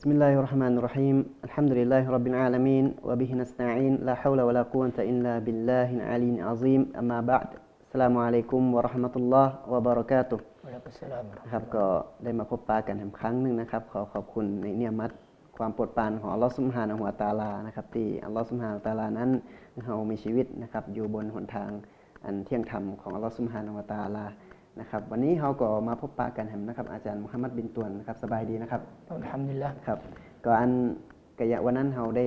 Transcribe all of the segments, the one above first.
بسم الله الرحمن الرحيم الحمد لله رب العالمين وبه نستعين لا حول ولا قوة إلا بالله العلي العظيم أما بعد السلام عليكم ورحمة الله وبركاته ครับก็ได้มาพบปะกันอีกครั้งหนึ่งนะครับขอขอบคุณในเนียมัดความโปรดปรานของอัลลอฮ์สุมฮานหัวตาลานะครับที่อัลลอฮ์สุมฮานตาลานั้นเรามีชีวิตนะครับอยู่บนหนทางอันเที่ยงธรรมของอัลลอฮ์สุมฮานหัวตาลา นะครับวันนี้เราก็มาพบปะกันแหมนะครับอาจารย์มุฮัมมัดบินตวนนะครับสบายดีนะครับอัลฮัมดุลิลละครับก็อันกะยะวันนั้นเราได้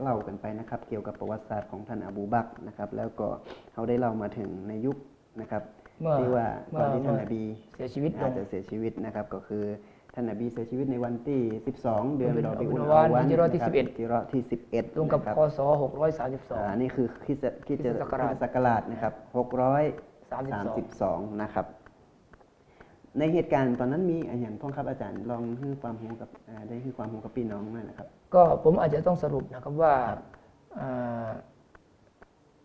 เล่ากันไปนะครับ เกี่ยวกับประวัติศาสตร์ของท่านอบูบักรนะครับแล้วก็เราได้เล่ามาถึงในยุคนะครับเมื่อที่ว่าเมื่ตออนที่ท่านเมื่นอบีเสียชีวิตลอาจงจะเสียชีวิตนะครับก็คือท่านนบีเสียชีวิตในวันที่ 12 เดือนเดือนรอบิอุลรอบิอุลอาวันฮิจเราะห์ที่นะคบ11ฮิจเราะห์ที่ 11ตรงกับนะคพศอ่านี่คือคริสต์คริสต์คริสตศักราชคริสตศักราชนะครับ632 นะครับ ในเหตุการณ์ตอนนั้นมีอะไรอย่างพ้องครับอาจารย์ลองให้ความรู้กับอ่าได้ให้ความรู้กับพี่น้องหน่อยนะครับ ก็ผมอาจจะต้องสรุปนะครับว่าอ่า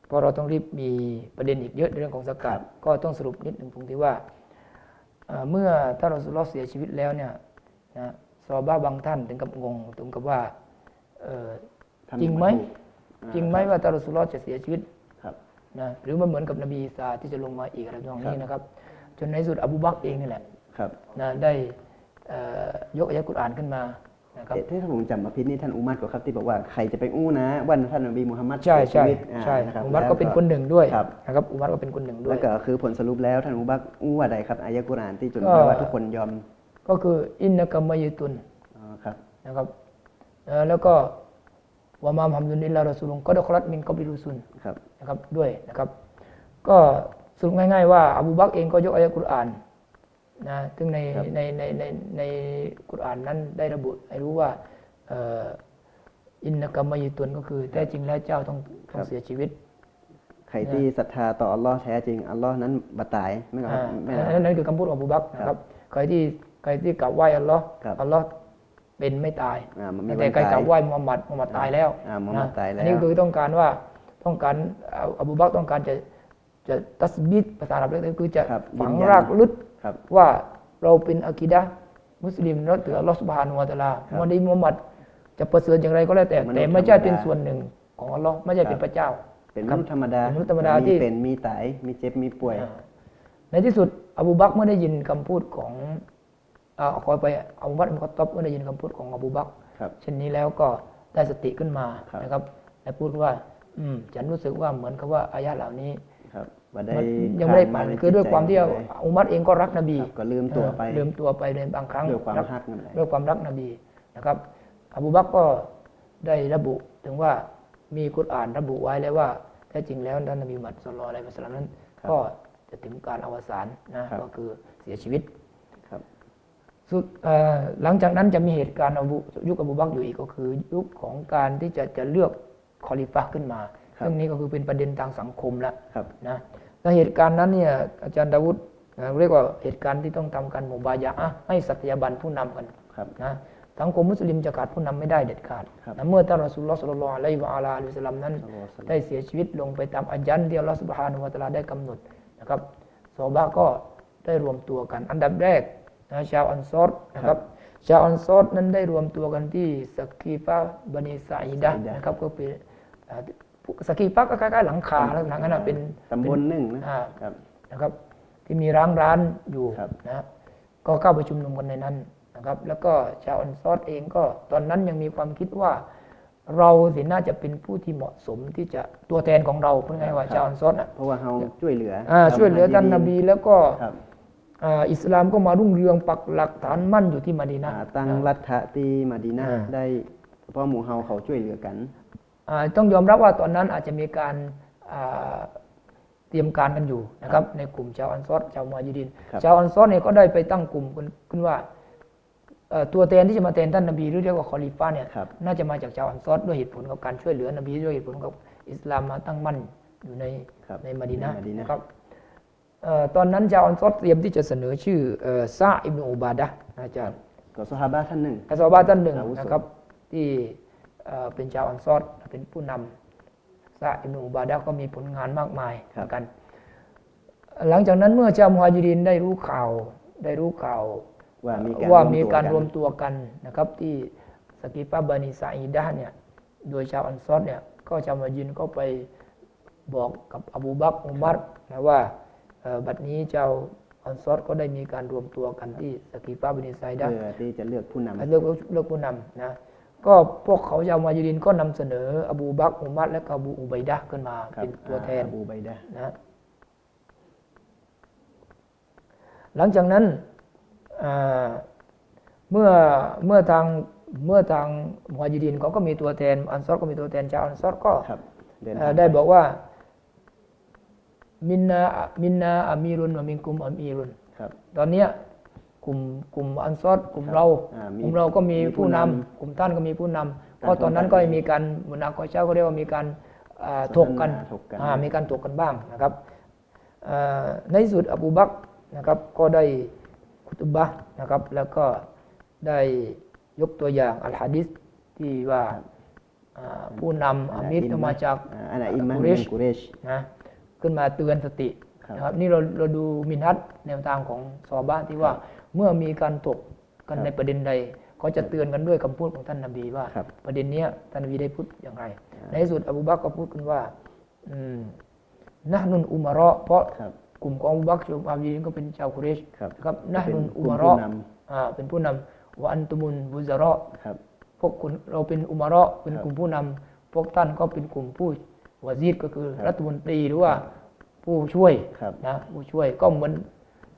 เพอเราต้องรีบมีประเด็นอีกเยอะในเรื่องของสกัดก็ต้องสรุปนิดหนึ่งตรงที่ว่าอ่าเมื่อท่านรอสุลลอฮ์เสียชีวิตแล้วเนี่ยนะซอฮาบ้าบางท่านถึงกับงงถึงกับว่าเอ่อทำจริงไหมถูกอ่าจริงไหมว่าท่านรอสุลลอฮ์จะเสียชีวิตครับนะหรือมันเหมือนกับนบีอีสาที่จะลงมาอีกอะไรตรงนี้นะครับ จนในที่สุดอบูบักรเองนี่แหละครับนะได้เอ่อยกอายะกุรอานขึ้นมานะครับเอ๊ะถ้าผมจำมาพิษนี่ท่านอุมัรก็ครับที่บอกว่าใครจะไปอู้นะวันท่านนบีมุฮัมมัดใช่เสียใช่ชีวิตอ่าใช่นะครับอุมัรแล้วก็เป็นคนหนึ่งด้วยครับนะครับอุมัรก็เป็นคนหนึ่งด้วแล้ยวก็คือผลสรุปแล้วท่านอุบักรอู้ว่าใดครับอายะกุรอานที่จนก็ว่าทุกคนยอม ก็คืออินนะกัมมายตุนอ๋อครับนะครับเอ่อแล้วก็วะมามฮัมดุลิลลาฮ์รอซูลุงก็ดครัตมินกอบลิรุซุนครับนะครับด้วยนะครับ ก็ สรุปง่ายๆว่าอบูบักรเองก็ยกอายะกุรอานนะซึ่งในในในในในกุรอานนั้นได้ระบุให้รู้ว่าเอ่ออินนะกัมมายตุนก็คือแท้จริงแล้วเจ้าต้องต้องเสียชีวิต ใครที่ศรัทธาต่ออัลลอฮ์แท้จริงอัลลอฮ์นั้นบัตายไม่ครับอ่าไม่อันคนั้นรับนั่นคือคำพูดของอบูบักรนะครับใครที่ใครที่กล่าวไหว้อัลลอฮ์ครับอัลลอฮ์เป็นไม่ตายอ่ามันมีแต่วันใครกล่าตาวยไหว้มุฮัมมัดมุฮัมมัดตายแล้วอ่ามุฮัมมัดนะตายแล้วอันนี้คือต้องการว่าต้องการอ่าอบูบักรต้องการจะ จะตัสบิดภาษาอาหรับเรียกคือจะครับฝังยืนยันรากลึกครับว่าเราเป็นอะกีดะห์มุสลิมนับถืออัลลอฮ์สุบฮานุวะตะอาลาครับมุฮัมมัดมุฮัมมัดจะประเสริฐอย่างไรก็แล้วแต่มนุษย์แต่ไม่ใช่ธรรมดาเป็นส่วนหนึ่งของอัลลอฮ์ไม่ใช่เป็นพระเจ้า เป็นมนุษย์ธรรมดาเป็นมนุษย์ธรรมดาที่เป็นมีตายมีเจ็บมีป่วยอ่าในที่สุดอบูบักรเมื่อได้ยินคำพูดของอ่าขอไปอบูบักรอิบนุคัตตอบเมื่อได้ยินคำพูดของอบูบักรครับเช่นนี้แล้วก็ได้สติขึ้นมาครับนะครับและพูดว่า อืมฉันรู้สึกว่าเหมือนกับว่าอายะเหล่านี้ ครับว่าได้มันยังไม่ได้ผ่ผ่านในคือด้วยความที่จิตใจเลยอุมัรเองก็รักนบีครับก็ลืมตัวไปเออลืมตัวไปในบางครั้งด้วยความรักรักนั่นแหละด้วยความรักนบีนะครับอบูบักรก็ได้ระบุถึงว่ามีกุรอานระบุไว้แล้วว่าแท้จริงแล้วท่านนบีมุฮัมมัดสุลลัลลอฮุอะลัยฮิวะสัลลัมนั้นครับก็จะถึงการอวสานนะครับก็คือเสียชีวิตครับสุดเอ่อหลังจากนั้นจะมีเหตุการณ์อบูยุคอบูบักรอยู่อีกก็คือ ยุคของการที่จะจะเลือกคอลิฟะห์ขึ้นมา ครับซึ่งนี้ก็คือเป็นประเด็นทางสังคมแล้วครับนะแล้วเหตุการณ์นั้นเนี่ยอาจารย์ดาวุฒเอ่อเรียกว่าเหตุการณ์ที่ต้องทำการมุบายะอะห์ให้สัตยาบันผู้นำกันครับนะสังคมมุสลิมจะขาดผู้นำไม่ได้เด็ดขาดครับนะเมื่อท่านรอสูลุลลอฮ์ศ็อลลัลลอฮุอะลัยฮิวะอาลาอะลัยฮิวะซัลลัมนั้นศ็อลลัลลอฮุอะลัยฮิวะซัลลัมได้เสียชีวิตลงไปตามอายันที่อัลลอฮฺสุบฮานุวะตะอาลาได้กำหนดนะครับซอฮาบะห์ก็ได้รวมตัวกัน อันดับแรกนะชาวอันซอรนะครับชาวอันซอรนั้นได้รวมตัวกันที่สกีฟะบันิสาอิดะห์ซาอิดะห์นะครับก็เป็นอ่า สกีฟะก็คล้ายๆหลังคาลักษณะนั้นนะเป็นตำบลหนึ่งนะอ่าครับนะครับ ที่มีร้างร้านอยู่ครับนะก็เข้าไปชุมนุมกันในนั้นนะครับ แล้วก็ชาวอันซอรเองก็ตอนนั้นยังมีความคิดว่า เราสิน่าจะเป็นผู้ที่เหมาะสมที่จะตัวแทนของเราพูดง่ายๆว่าครับชาวอันซอรน่ะเพราะว่าเราช่วยเหลืออ่าช่วยเหลือท่านนบีแล้วก็ครับอ่าอิสลามก็มารุ่งเรืองปักหลักฐานมั่นอยู่ที่มะดีนะอ่าตั้งอ่ารัฐะที่มาดีนาอ่าได้เพราะหมู่เฮาเขาช่วยเหลือกันอ่า ต้องยอมรับว่าตอนนั้นอาจจะมีการอ่าเตรียมการกันอยู่นะครับในกลุ่มชาวอันซอรชาวมอญิดินครับชาวอันซอรเนี่ยก็ได้ไปตั้งกลุ่มขึ้นขึ้นว่าเอ่อตัวแทนที่จะมาแทนท่านนบีหรือเรียกว่าคอลิฟะเนี่ยครับน่าจะมาจากชาวอันซอรด้วยเหตุผลกับการช่วยเหลือนบีด้วยเหตุผลกับอิสลามมาตั้งมั่นอยู่ในครับในมะดีนะห์ในมะดีนะห์นะครับเอ่อตอนนั้นชาวอันซอรเตรียมที่จะเสนอชื่อเอ่อซาอิบนุอุบาดะห์อาจารย์ก็ซอฮาบะห์ท่านหนึ่งอัสซอฮาบะห์ท่านหนึ่งอาวุโสนะครับที่ เอ่อเป็นชาวอันซอรเป็นผู้นำซาอิบนุอุบาดะห์ก็มีผลงานมากมายเหมือนกัน หลังจากนั้นเมื่อชาวมุฮัจิรินได้รู้ข่าวได้รู้ข่าวว่ามีการว่าร่วมมีตัวการกันรวมตัวกันนะครับที่สกีฟาบานิซาอิดะห์เนี่ยโดยชาวอันซอรเนี่ยก็ชาวมายินก็ไปบอกกับอบูบักรอุมัรนะว่าเอ่อบัดนี้เจ้าอันซอรก็ได้มีการรวมตัวกันที่สกีฟาบานิซาอิดะห์เพื่อที่จะเลือกผู้นำเลือกเลือกผู้นำนะ ก็พวกเขาชาวมายิรินก็นำเสนอ อบูบักรอุมัรและก็อบูอุบัยดะห์ขึ้นมาครับเป็นตัวแทนอาบูไบดะห์นะหลังจากนั้นอ่าเมื่อเมื่อทางเมื่อทางมุฮัจญิรินเขาก็มีตัวแทนอันซอรก็มีตัวแทนชาวอันซอรก็ครับเดินเอ่ทาองได้บอกว่ามินนามินนาอามีรุนวะมินกุมอามีรุนครับตอนเนี้ย กลุ่มกลุ่มอันซอรกลุ่มเราอ่ามีกลุ่มเราก็มีมีผู้ผู้นำนำกลุ่มท่านก็มีผู้นำต่างเพราะตอนนั้นคนก็ต่างมีการเหมือนอาคอยเช้าก็เรียกว่ามีการอ่าสนทนาถกกันถกกันอ่ามีการถกกันบ้างนะครับเอ่อในที่สุดอบูบักรนะครับก็ได้คุตบะห์นะครับ แล้วก็ได้ยกตัวอย่างอัลฮะดิษที่ว่าอ่าผู้นำอามิรมาจากอ่าอันไหนอิมมะกุมิเรนชกุเรชนะขึ้นมาเตือนสติครับนะครับนี่เราเราดูมินฮัตแนวทางของซอบ้านที่ว่า เมื่อมีการถกกันครับในประเด็นใดเขาจะเตือนกันด้วยคำพูดของท่านนบีว่าครับประเด็นเนี้ยท่านนบีได้พูดอย่างไร ในที่สุดอบูบักรก็พูดกันว่าอืมนะนุนอุมาระห์เพราะครับกลุ่มของอบูบักรชาวอาบีนก็เป็นชาวกุเรชครับนะครับนะเป็นนุนอุกลุ่มมาระห์ผู้นอ่าเป็นผู้นำวะอันตุมุนบุซาระห์ครับพวกคุณเราเป็นอุมาระห์เป็นครับกลุ่มผู้นำพวกท่านก็เป็นกลุ่มผู้วาซีดก็คือครับรัฐมนตรีหรือว่าผู้ช่วยครับนะผู้ช่วยก็เหมือน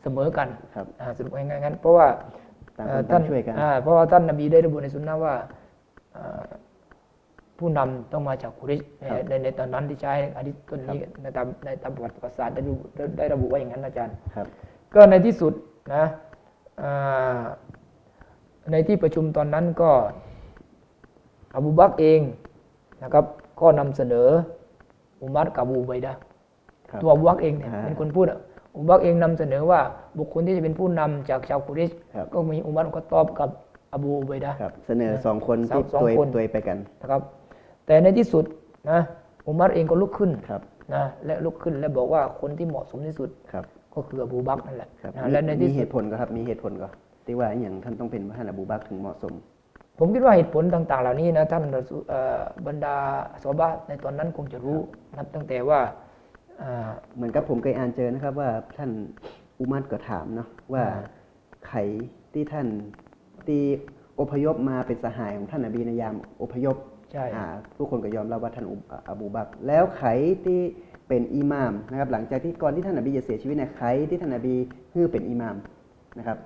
เสมอกันครับอ่าสรุปง่ายๆงั้นเพราะว่าต่างเอ่คอนต่างช่วยกันอ่าเพราะว่าท่านนบีได้ระบุในสุนนะว่าอ่าผู้นำต้องมาจากกุเรชในครับในในตอนนั้นที่ใช้อาดิษต้นนี้ในตามในตามประวัติศาสตร์ได้ดูได้ได้ระบุไว้อย่างนั้นอาจารย์ครับก็ในที่สุดนะอ่าในที่ประชุมตอนนั้นก็อบูบักรเองนะครับ ก็นำเสนออุมัรกับอบูไบดะห์ครับตัวอบูบักรเองเนี่ยอ่าเป็นคนพูดอะ อบูบักรเองนำเสนอว่าบุคคลที่จะเป็นผู้นำจากชาวกุเรชครับก็มีอุมัรก็ตอบกับอบูอุบัยดะห์ครับเสนอสองคนสองที่สองตัวคนตัวไปกันนะครับ แต่ในที่สุดนะอุมัรเองก็ลุกขึ้นครับนะและลุกขึ้นและบอกว่าคนที่เหมาะสมที่สุดครับก็คืออบูบักรนั่นแหละครับนะและในมีที่เหสุดตุผลก็ครับมีเหตุผลก็ที่ว่าอย่างท่านต้องเป็นพระท่านอบูบักรถึงเหมาะสม ผมคิดว่าเหตุผลต่าง ๆ เหล่านี้นะท่านรอซูเอ่อบรรดาสวบะห์ในตอนนั้นคงจะรู้นับตั้งแต่ว่าอ่า เหมือนกับผมเคยอ่านเจอนะครับ ว่าท่านอุมัดก็ถามเนาะว่าอ่าไขที่ท่านที่อพยพมาเป็นสหายของท่านนบีในยามอพยพใช่อ่าทุกคนก็ยอมรับว่าท่านอุอ่าอบูบักรแล้วไขที่เป็นอิหม่ามนะครับหลังจากที่ก่อนที่ท่านนบีจะเสียชีวิตเนี่ยไขที่ท่านนบีฮื้อเป็นอิหม่ามนะครับ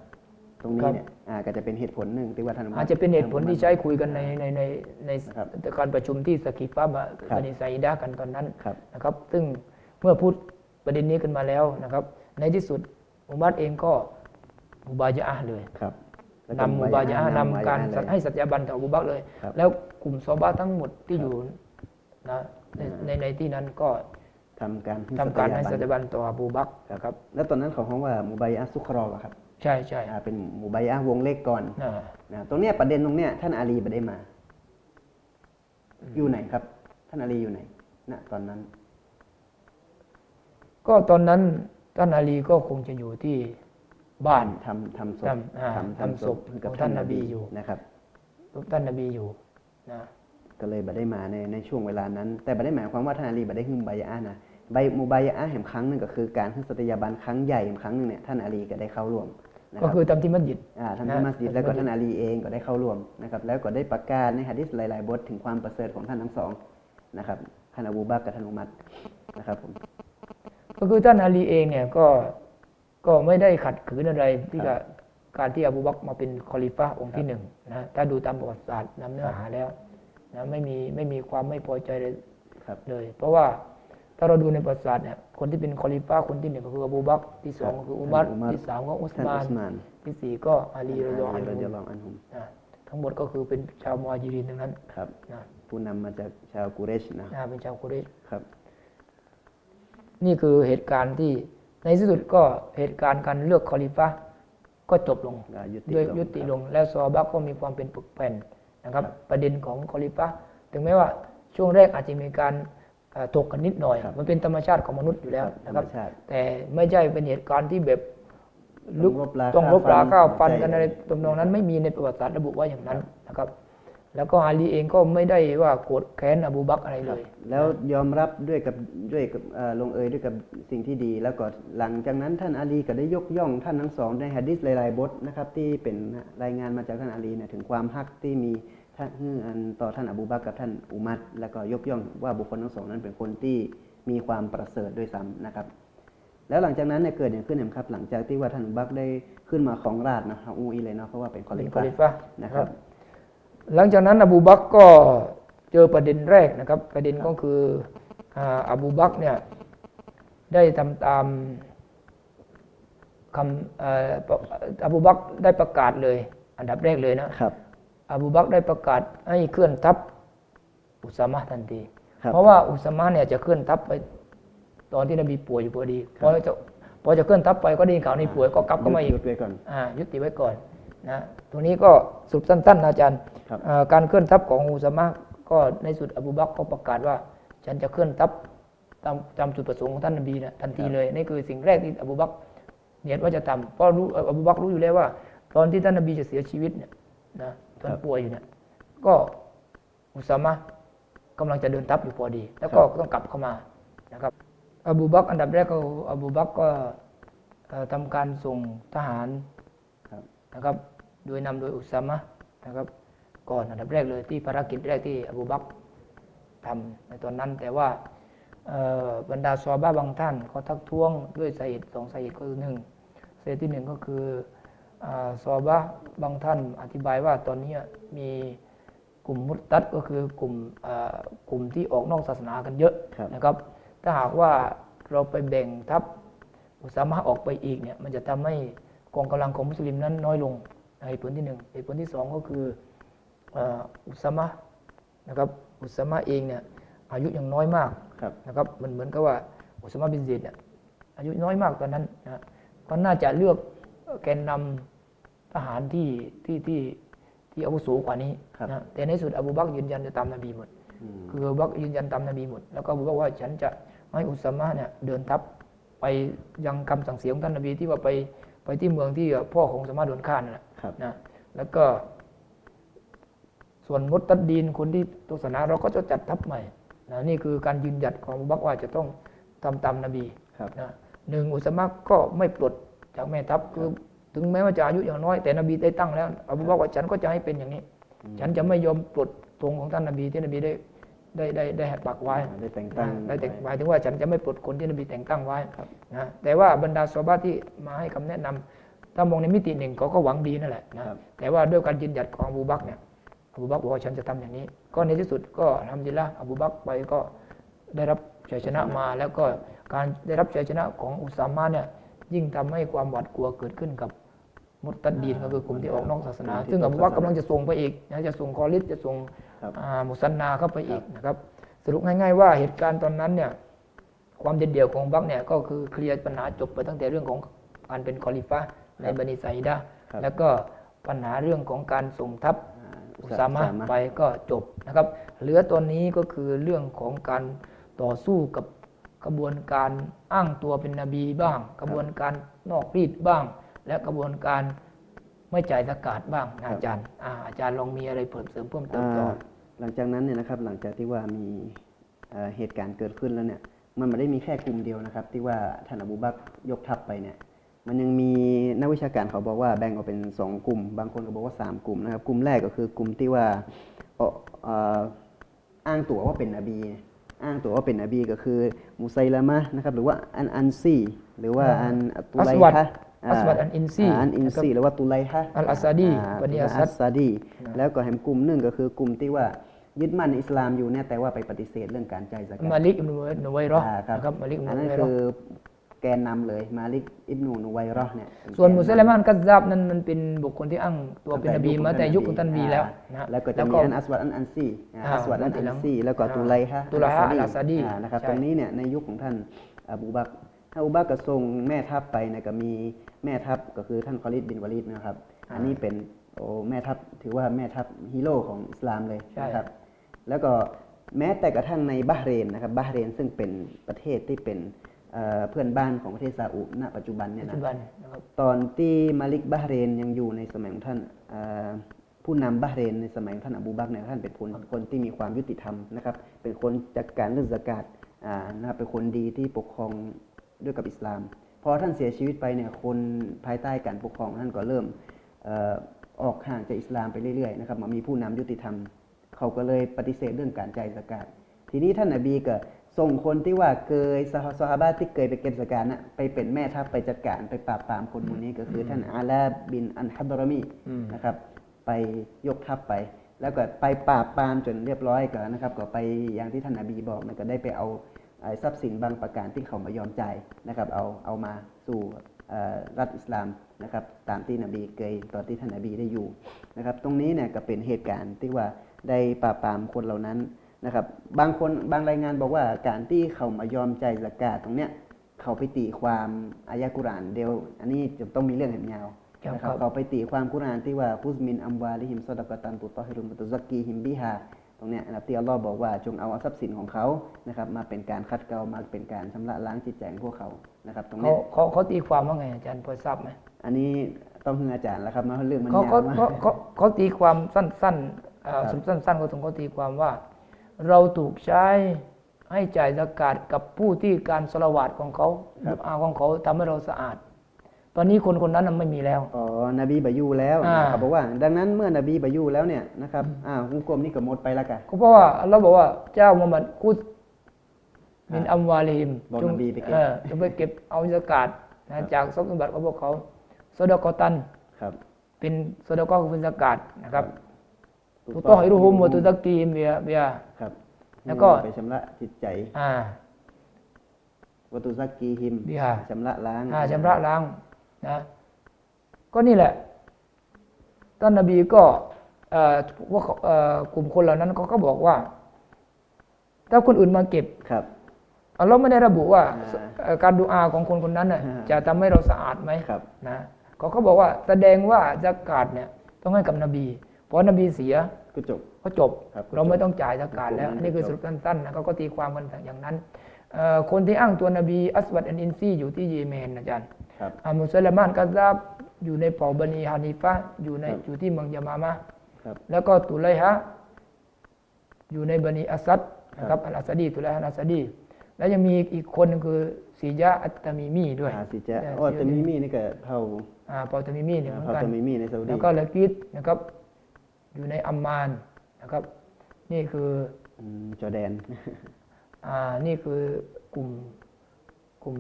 ตรงนี้เนี่ยอ่าก็จะเป็นเหตุผลหนึ่งที่ว่าท่านอาจจะเป็นเหตุผลที่ใช้คุยกันในในในในนะครับการประชุมที่สกิฟาบะครับบันิไซดากันตอนนั้นครับนะครับ ซึ่ง เมื่อพูดประเด็นนี้ขึ้นมาแล้วนะครับ ในที่สุดอุมัรเองก็มุบายะห์เลยครับแล้วนำมุบายะห์นำการเลยให้สัจยาบันต่ออบูบักรเลยครับแล้วกลุ่มซอบาทั้งหมดที่อยู่นะในอ่าในในที่นั้นก็ทำการทำการให้สัสัตจยายาบันบันต่ออบูบักรครับนะครับ แล้วตอนนั้นเขาของว่ามุบายะซุครอเหรอครับ ใช่ใช่อ่าเป็นมุบายะวงเล็กก่อนอ่านะตรงเนี้ยประเด็นตรงเนี้ยท่านอาลีไม่ได้มา อยู่ไหนครับ ท่านอาลีอยู่ไหนณตอนนั้น ก็ตอนนั้นท่านอาลีก็คงจะอยู่ที่บ้านทำทำศพทำอ่าทำศพกับของท่านนบีอยู่นะครับรูปท่านนบีอยู่นะก็เลยบัได้มาในในช่วงเวลานั้น แต่บัได้หมายความว่าท่านอาลีบัได้ฮึมบายะห์นะใบมุบายะห์แห่งครั้งหนึ่งก็คือการให้สัตยาบันครั้งใหญ่แห่งครั้งหนึ่งเนี่ยท่านอาลีก็ได้เข้าร่วมนะก็รับคือทำที่มัสยิดอ่าทำที่นะมัสยิดทำที่แล้วก็มัสยิดท่านอาลีเองก็ได้เข้าร่วมนะครับแล้วก็ได้ประกาศในหะดีษหลาย ๆ บทถึงความประเสริฐของท่านทั้งสองนะครับท่านอบูบักรกับท่านอุมัรนะครับผม ก็คือท่านอาลีเองเนี่ยก็ก็ไม่ได้ขัดขืนอะไรที่ครักับบการที่อบูบักรมาเป็นคอลิฟะห์องค์ที่หนึ่งนะถ้าดูตามประวัติศาสตร์นำเนื้อหาแล้วนะไม่มีไม่มีความไม่พอใจเลยครับเลย เพราะว่าถ้าเราดูในประวัติศาสตร์เนี่ยคนที่เป็นคอลิฟะห์คนที่หนึ่งก็คืออบูบักรที่สองก็คืออุมัรท่านอุมัรที่สามก็อุสท่านมาอุนสมานที่สี่ก็อาลีรอยัลอาอันลีรอฮุยัลมลอฮุอันฮุมนะทั้งหมดก็คือเป็นชาวมุฮัจญิรินทั้งนั้นครับนะผู้นำมาจากชาวกุเรชนะนะเป็นชาวกุเรชครับ นี่คือเหตุการณ์ที่ในที่สุดก็เหตุการณ์การเลือกคอลิฟะห์ก็จบลงอ่ายุติด้วยลงยุติครับลง แล้วซอฮาบะห์ก็มีความเป็นปึกแผ่นนะครับ ประเด็นของคอลิฟะห์ถึงแม้ว่าช่วงแรกอาจจะมีการเอ่อถกกันนิดหน่อยครับมันเป็นธรรมชาติของมนุษย์อยู่แล้วธรนะรคมรับชาติแต่ไม่ใช่เป็นเหตุการณ์ที่แบบลุกต้องรบราต้องรบราฆ่าฆ่าฟัฟันนกันใช่อะไรตรงนองนั้นไม่มีในประวัติศาสตร์ระบุไว้อย่างนั้นนะครับ แล้วก็อาลีเองก็ไม่ได้ว่าโกรธแค้นอบูบักรอะไรเลย แล้วยอมรับด้วยกับด้วยกับเอ่อลงเอยด้วยกับสิ่งที่ดี แล้วก็หลังจากนั้นท่านอาลีก็ได้ยกย่องท่านทั้งสองในฮะดิษหลายๆบทนะครับที่เป็นรายงานมาจากท่านอาลีเนี่ยถึงความฮักที่มีท่านอันต่อท่านอบูบักรกับท่านอุมัดแล้วก็ยกย่องว่าบุคคลทั้งสองนั้นเป็นคนที่มีความประเสริฐด้วยซ้ำนะครับ แล้วหลังจากนั้นเนี่ยเกิดอย่างขึ้นเนี่ยครับ หลังจากที่ว่าท่านอบูบักรได้ขึ้นมาของราชย์นะครับอูอีเลยเนาะเพราะว่าเป็นคอลิเป็นคฟะอลิฟะห์นะครับ หลังจากนั้นอบูบักรก็เจอประเด็นแรกนะครับ ประเด็นก็คืออ่าอบูบักรเนี่ยได้ทำตามคำเอ่อปะอบูบักรได้ประกาศเลย อันดับแรกเลยนะครับอบูบักรได้ประกาศให้เคลื่อนทัพอุสามะห์ทันทีครับเพราะว่าอุสามะห์เนี่ยจะเคลื่อนทัพไปตอนที่นบีป่วยอยู่พอดีพอจะพอจะเคลื่อนทัพไปก็ได้ยินข่าวนี้ป่วยก็กลับก็มาอีหกยุดไว้ก่อนอ่ายุติไว้ก่อน นะตรงนี้ก็สรุปสั้นๆนะอาจารย์ครับอ่าการเคลื่อนทัพของอุสามะห์ก็ในสุดอบูบักรก็ประกาศว่า ฉันจะเคลื่อนทัพตามตามจุดประสงค์ของท่านนบีนะทันทีเลยนี่คือสิ่งแรกที่อบูบักรเนียดว่าจะทำเพราะรู้อบูบักรรู้อยู่แล้วว่า ตอนที่ท่านนบีจะเสียชีวิตเนี่ยนะตอนป่วยอยู่เนี่ยก็อุสามะห์กำลังจะเดินทัพอยู่พอดี แล้วก็ต้องกลับเข้ามานะครับ อบูบักรอันดับแรกก็อบูบักรก็เอ่อทำการส่งทหารครับนะครับ โดยนำโดยอุสามะห์นะครับ ก่อนอันดับแรกเลยที่ภารกิจแรกที่อบูบักรทำในตอนนั้น แต่ว่าเอ่อบรรดาซอฮาบ้าบางท่านเขาทักท้วงด้วยสาเหตุสองสาเหตุก็คือหนึ่งสาเหตุที่หนึ่งก็คืออาซอฮาบ้าบางท่านอธิบายว่าตอนนี้มีกลุ่มมุตตัดก็คือกลุ่มอ่ากลุ่มที่ออกนอกศาสนากันเยอะครับนะครับ ถ้าหากว่าเราไปแบ่งทัพอุสามะห์ออกไปอีกเนี่ยมันจะทำให้กองกำลังของมุสลิมนั้นน้อยลง เหตุผลที่หนึ่งเหตุผลที่สองก็คือเอ่ออุสามะห์นะครับอุสามะห์เองเนี่ยอายุยังน้อยมากครับนะครับมันเหมือนกับว่าอุสามะห์บินเซดเนี่ยอายุน้อยมากตอนนั้นนะก็น่าจะเลือกแกนนำทหารที่ที่ที่ที่อาวุโสกว่านี้ครับนะแต่ในสุดอบูบักรยืนยันจะตามนบีหมดอืมคืออบูบักรยืนยันตามนบีหมด แล้วก็อบูบักรว่าฉันจะให้อุสามะห์เนี่ยเดินทัพไปยังคำสั่งเสียของท่านนบีที่ว่าไปไปที่เมืองที่พ่อของอุสามะห์โดนฆ่านั่นแหละครับ นะแล้วก็ ส่วนมุตตัดดีนคนที่ตุสนาเราก็จะจัดทัพใหม่นะนี่คือการยืนหยัดของอบูบักรว่าจะต้องทำตามนบีครับนะหนึ่งอุสามะห์ก็ไม่ปลดจากแม่ทัพคือถึงแม้ว่าจะอายุอย่างน้อยแต่นบีได้ตั้งแล้วอบูบักรว่าฉันก็จะให้เป็นอย่างนี้ ฉันจะไม่ยอมปลดธงของท่านนบีที่นบีได้ได้ได้ได้ให้ปักไว้ได้แต่งตั้งนะได้แต่งหมายถึงว่าฉันจะไม่ปลดคนที่นบีแต่งตั้งไว้นะแต่ว่าบรรดาซอฮาบะห์ที่มาให้คำแนะนำ ถ้ามองในมิติหนึ่งเขาก็หวังดีนั่นแหละนะครับแต่ว่าด้วยการยืนหยัดของอบูบักรเนี่ยอบูบักรบอกว่าฉันจะทำอย่างนี้ ก็ในที่สุดก็ทำดีละอบูบักรไปก็ได้รับชัยชนะมาแล้วก็การได้รับชัยชนะของอุสามะห์เนี่ยยิ่งทำให้ความหวาดกลัวเกิดขึ้นกับมุตตัดดีนก็คือกลุ่มที่ออกนอกศาสนา ซึ่งอบูบักรกำลังจะส่งไปอีกนะจะส่งคอลิดจะส่งครับอ่ามุสันนาเข้าไปอีกนะครับ สรุปง่ายๆว่าเหตุการณ์ตอนนั้นเนี่ยความเด็ดเดี่ยวของบักเนี่ยก็คือเคลียร์ปัญหาจบไปตั้งแต่เรื่องของการเป็นคอลิฟะห์ ในบันิไซดะห์ครับแล้วก็ปัญหาเรื่องของการส่งทัพอ่าอุสามะห์ไปก็จบนะครับ เหลือตัวนี้ก็คือเรื่องของการต่อสู้กับกระบวนการอ้างตัวเป็นนบีบ้าง กระบวนการนอกรีดบ้าง และกระบวนการไม่จ่ายสกาดบ้างนะอาจารย์อ่าอาจารย์ลองมีอะไรเพิ่มเสริมเพิ่มเติมต่ออ่าหลังจากนั้นเนี่ยนะครับหลังจากที่ว่ามีเอ่อเหตุการณ์เกิดขึ้นแล้วเนี่ยมันไม่ได้มีแค่กลุ่มเดียวนะครับ ที่ว่าท่านอบูบักรยกทัพไปเนี่ย มันยังมีนักวิชาการเขาบอกว่าแบ่งออกเป็นสองกลุ่ม บางคนก็บอกว่าสามกลุ่มนะครับ กลุ่มแรกก็คือกลุ่มที่ว่าเอ่อเอ่ออ้างตัวว่าเป็นนบี อ้างตัวว่าเป็นนบีก็คือมุไซลามะห์นะครับหรือว่าอันอันซีหรือว่าอันตุไลอัสวัดฮะอัสวัดอันอินซีาอันอินซีหรือว่าตุไลฮะอัลอัสซาดีอ่าบันิอัสซัอัดสซาดี แล้วก็แหมกลุ่มหนึ่งก็คือกลุ่มที่ว่ายึดมั่นอิสลามอยู่เนี่ยแต่ว่าไปปฏิเสธเรื่องการจ่ายสกามาลิกอิบนุนุไวเราะห์อ่าครับนะครับมาลิกอิบอันุนนั้นไวเราะคืห์อ แกนนำเลยมาลิกอิบนูนุไวเราะห์เนี่ยเป็ส่วนแกมุสลิมานกัซซับนั้นมันเป็นบุคคลที่อ้างตัวเป็นนบีมาแต่ยุคของท่านนบีแล้วอ่านะแล้วก็จะมีอันอัสวัดอันอันซีอ่าอ่าอัสวัดอันทีอัหลันงซีแล้วก็อ่าตุไลฮะตุไลฮะอัลอัสซาดีอ่านะครับใช่ตรงนี้เนี่ยในยุคของท่านอบูบักรท่านอบูบักรก็ส่งแม่ทัพไปเนี่ยก็มีแม่ทัพก็คือท่านคอลิดบินวาลิดนะครับ อันนี้เป็นโอ้แม่ทัพถือว่าแม่ทัพฮีโร่ของอิสลามเลยใช่นะครับ แล้วก็แม้แต่กระทั่งในบาห์เรนนะครับบาห์เรนซึ่งเป็นประเทศที่เป็น เอ่อเพื่อนบ้านของประเทศซาอุณปัจจุบันเนี่ยปัจนะจุบันนะครับตอนที่มาลิกบาห์เรนยังอยู่ในสมัยของท่านเอ่อผู้นำบาห์เรนในสมัยท่านอบูบักรเนี่ยท่านเป็นคนคนที่มีความยุติธรรมนะครับ เป็นคนจัดการเรื่องสกาดอ่านะครับเป็นคนดีที่ปกครองด้วยกับอิสลาม พอท่านเสียชีวิตไปเนี่ยคนภายใต้การปกครองท่านก็เริ่มเอ่อออกห่างจากอิสลามไปเรื่อยๆนะครับมามีผู้นำยุติธรรม เขาก็เลยปฏิเสธเรื่องการจ่ายสกาดทีนี้ท่านนบีก็ ส่งคนที่ว่าเคยซาฮาซอฮาบะที่เคยไปเก็บสกาดนะไปเป็นแม่ทัพไปจัดการไปปราบปรามคนหมู่นี้ก็คือท่านอาลาบินอันฮัดรมีนะครับไปยกทัพไป แล้วก็ไปปราบปรามจนเรียบร้อยก็นะครับ ก็ไปอย่างที่ท่านนบีบอกนะก็ได้ไปเอาทรัพย์สินบางประการที่เขาม่ยอมจ่ายนะครับ เอาเอามาสู่รัฐอิสลามนะครับตามที่นบีเคยตอนที่ท่านนบีได้อยู่นะครับ ตรงนี้เนี่ยก็เป็นเหตุการณ์ที่ว่าได้ปราบปรามคนเหล่านั้น นะครับบางคนบางรายงานบอกว่าการที่เขามายอมจ่ายสกาดตรงเนี้ยเขาไปตีความอายะกุรอานเดียว อันนี้จะต้องมีเรื่องเห็นยาวครับนะครับเขาไปตีความกุรอานที่ว่าฟุซมินอัมวาลิฮิมซอดะกะตันตุตอฮิรุมตุซักกีฮิมบิฮาตรงเนี้ยนะครับที่อัลลอฮ์บอกว่าจงเอาทรัพย์สินของเขานะครับมาเป็นการคัดเกลามาเป็นการชำระล้างจิตใจของพวกเขานะครับตรงเขาเนี้ยเขาเขาตีความว่าไงอาจารย์พอทราบไหมอันนี้ต้องให้อาจารย์แล้วครับเนาะเรื่องมันเขายาเขาวมากเขาเขาเขาตีความสั้นๆเอ่อครับสั้นๆเขาถึงเขาตีความว่า เราถูกใช้ให้จ่ายสกาดกับผู้ที่การสละวาดของเขาดุอาของเขาทำให้เราสะอาด ตอนนี้คนคนนั้นน่ะไม่มีแล้ว อ๋อ นบีบายูแล้วอ่าเขาบอกว่า ดังนั้นเมื่อนบีบายูแล้วเนี่ยนะครับอ่าคุกลมนี่ก็หมดไปแล้วกันก็เพราะว่าเราบอกว่าเจ้ามุฮัมมัดกุสมินอ่าอัมวาลิฮิมบอกจงนบีไปเก็บเออจงไปเก็บเอาสกาดนะจากทรัพย์สมบัติของพวกเขาโซดากอตันครับเป็นโซดาก็คือเป็นสกาดนะครับ ตุต้องอิรุฮุมวะตุตักกีมเบียเบียครับ แล้วก็ไปชำระจิตใจ อ่าวัตุซักกีฮิมบิฮาชำระล้างอ่าชำระล้างนะก็นี่แหละท่านนบีก็เอ่อพวกเขาเอ่อกลุ่มคนเหล่านั้นเขาก็บอกว่า ถ้าคนอื่นมาเก็บครับอัลลอฮ์ไม่ได้ระบุว่าอ่าเอ่อการดูอาของคนคนนั้นน่ะอ่าจะทำให้เราสะอาดไหมครับนะเขาก็บอกว่าแสดงว่าซากาดเนี่ยต้องให้กับนบีเพราะนบีเสียก็จบก็จบครับเราไม่ต้องจ่ายซากาดแล้วผมอันนี้คือจบสรุปสั้นๆนะเขาก็ตีความกันอย่างนั้นเอ่อคนที่อ้างตัวนบีอัสวัดอันอินซีอยู่ที่เยเมนอาจารย์ครับอามุสลิมานกาซาบอยู่ในเผ่าบันีฮานิฟะห์อยู่ในครับอยู่ที่เมืองยามามะครับแล้วก็ตุไลฮะอยู่ในบันีอัสัดนะคครัรับบอัลอัสดีตุไลฮะอัลอัสดี แล้วยังมีอีกคนหนึงคือสียะอัตตามีมีด้วยอาสิจะเโอ้แต่มีมีนี่ก็เท่าอ่าเผ่าตามีมีเนี่ยเหมือนเท่ากันแต่มีมีในซาอุดีแล้วก็ละกิดนะครับ อยู่ในอัมมานนะครับ นี่คืออืมจอร์แดนอ่านี่คือกลุ่มกลุ่ม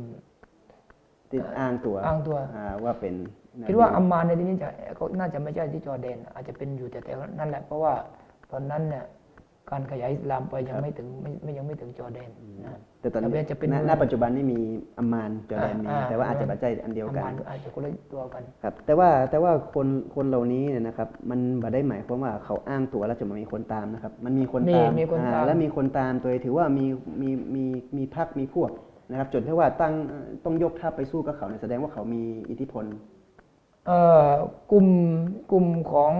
ที่อ้างตัวอ้างตัวอ่าว่าเป็นนบีคิดว่าอัมมานในที่นี้จะเขาน่าจะไม่ใช่ที่จอร์แดน อาจจะเป็นอยู่แต่แต่นั่นแหละเพราะว่าตอนนั้นเนี่ย การขยายอิสลามไปยังไม่ถึงไม่ไม่ยังไม่ถึงจอร์แดนนะแต่ตอนแต่นี้จะเป็นณณปัจจุบันนี่มีอัมมานจอร์แดนมีอ่าแต่ว่าอาจจะปัจจัยอันเดียวกันอัมมานอาจจะคนละตัวกันครับแต่ว่าแต่ว่าคนคนเหล่านี้เนี่ยนะครับ มันบ่ได้หมายความว่าเขาอ้างตัวแล้วจะมามีคนตามนะครับ มันมีคนมีตามมีคนอ่าตามและมีคนตามตัวถือว่ามีมีมีมีพักมีพวกนะครับจนที่ว่าตั้งต้องยกทัพไปสู้กับเขาเนี่ยแสดงว่าเขามีอิทธิพลเอ่อกลุ่มกลุ่มของ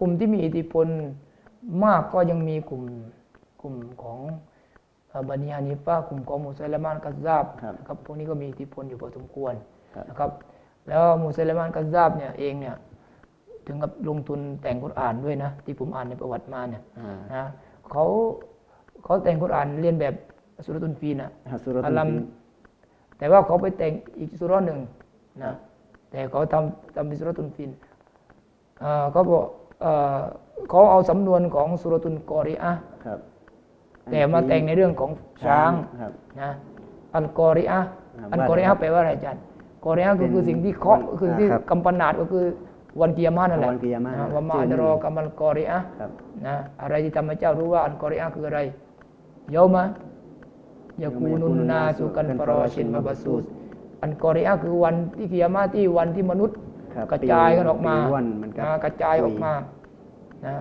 กลุ่มที่มีอิทธิพล มากก็ยังมีกลุ่มกลุ่มของเอ่อบันิฮานิฟะห์กลุ่มของมุสลิมานกัซซาบครับนะครับพวกนี้ก็มีอิทธิพลอยู่พอสมควรครับนะครับแล้วมุสลิมานกัซซาบเนี่ยเองเนี่ยถึงกับลงทุนแต่งกุรอานด้วยนะ ที่ผมอ่านในประวัติมาเนี่ยอ่านะเขาเขาแต่งกุรอานเรียนแบบสุรตุนฟีนอะฮัสซุรตุอัลลลัมฟีนแต่ว่าเขาไปแต่งอีกสุราะห์หนึ่งนะแต่เขาทำทำเป็นสุรตุนฟินเอ่อเขาบอก เอ่อเขาเอาสำนวนของสุรตุนกอริอะห์ครับแต่มาแต่งในเรื่องของช้างครับนะอันกอริอะห์อ่าอันกอริอะห์แปลว่าอะไรอาจารย์กอริอะห์ก็คือเป็นสิ่งที่เคาะวันคือที่ครับกำปนาดก็คือวันเกียร์มานั่นแหละวันกิยามะห์นะว่ามาชื่ออัหนึ่นงรอกำมันกอริอะห์ครับนะอะไรที่ทำให้เจ้ารู้ว่าอันกอริอะห์คืออะไรเยามาอยากูนุนนาสุกันฟรอชินมาบัสซูสอันกอริอะห์คือวันที่กิยามะห์ที่วันที่มนุษย์ครับ กระจายกันออกมาปีวันเหมือนกับนะกระจายออกมานะ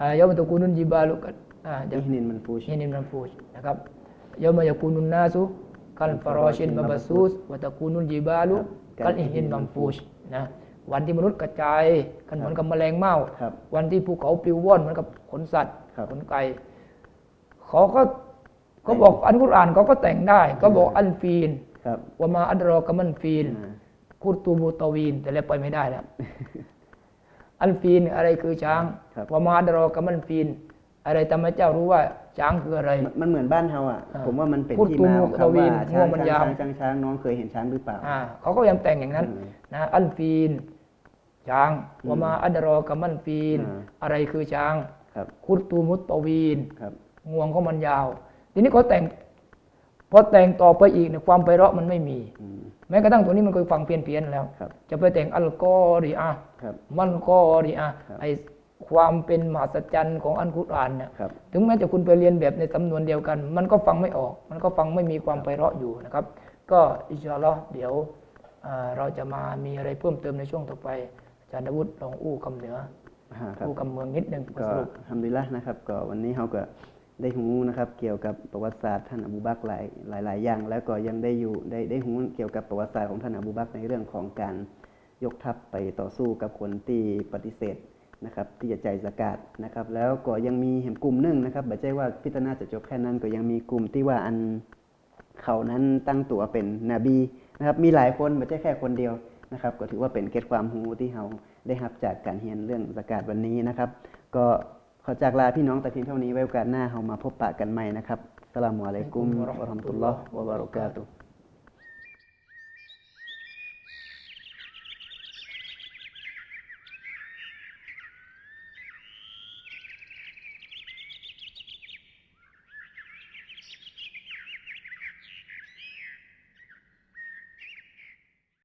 อ่ายามาตะกูนุนจิบาลุกันอ่าอิฮนินมันฟูชนี่นิมนันฟูชนะครับยามายากูนุนนาสุกันฟรอชินมาบัสซูสวะตะกูนุนจิบาลุครับกันอิฮินมัมฟูชนะวันที่มนุษย์กระจายกันเหมือนกับแมลงเม่าครับวันที่ภูเขาปลิวว่อนเหมือนกับขนสัตว์ครับขนไก่เขาก็เขาบอกอันกุรอานเขาก็แต่งได้เขาบอกอันฟีนครับว่ามาอันรอกะมันฟีนอ่า คุรตูบูตวีน แต่แล้วไปไม่ได้แล้วอัลฟีนอะไรคือช้างครับวามาดรอกับมันฟีน อะไรทำให้เจ้ารู้ว่าช้างคืออะไร มันมันเหมือนบ้านเราอะอ่าผมว่ามันเป็นพูดที่ตูมามูของตะวีคำว่านช้างง่วงมันช้างยาวช้างช้างช้างน้องเคยเห็นช้างหรือเปล่าอ่าเขาก็ยังแต่งอย่างนั้นอืมนะอัลฟีน ช้างวามาอัดรอกับมันฟีนอ่าอะไรคือช้างครับคุรตูมุตตวีนครับงวงของมันยาว ทีนี้เขาแต่ง พอแต่งต่อไปอีกเนี่ยความไพเราะมันไม่มีอืมแม้กระทั่งตัวนี้มันเคยฟังเพี้ยนเพียนๆแล้วครับจะไปแต่งอัลกอริอะห์ครับมันกอริอะห์ครับไอความเป็นมหัศจรรย์ของอัลกุรอานเนี่ยครับถึงแม้จะคุณไปเรียนแบบในสำนวนเดียวกัน มันก็ฟังไม่ออก มันก็ฟังไม่มีความไพเราะอยู่นะครับ ก็อินชาอัลลอฮ์เดี๋ยวอ่าเราจะมามีอะไรเพิ่มเติมในช่วงต่อไปอาจารย์ดาวุฒิลองอู้คำเหนืออ่าครับอู้คำเมืองนิดหนึ่งก็สรุปทำดีละนะครับ ก็วันนี้เราก็ ได้หูนะครับ เกี่ยวกับประวัติศาสตร์ท่านอบูบักหลายหลายหลายอย่าง แล้วก็ยังได้อยู่ได้ได้หูเกี่ยวกับประวัติศาสตร์ของท่านอบูบักในเรื่องของการยกทัพไปต่อสู้กับคนที่ปฏิเสธนะครับที่จะใจสกาดนะครับ แล้วก็ยังมีเห็นกลุ่มหนึ่งนะครับบัจใจว่าพิจารณาจะจบแค่นั้นก็ยังมีกลุ่มที่ว่าอันเขานั้นตั้งตัวเป็นนบีนะครับมีหลายคนไม่ใช่แค่คนเดียวนะครับ ก็ถือว่าเป็นเกร็ดความรู้ที่เราได้รับจากการเรียนเรื่องสกาดวันนี้นะครับ ก็ ขอจากลาพี่น้องแต่เพียงเท่านี้ไว้โอกาสหน้าเรามาพบปะกันใหม่นะครับสลามุอะลัยกุมวะเราะห์มะตุลลอฮ์วะบะเราะกาตุ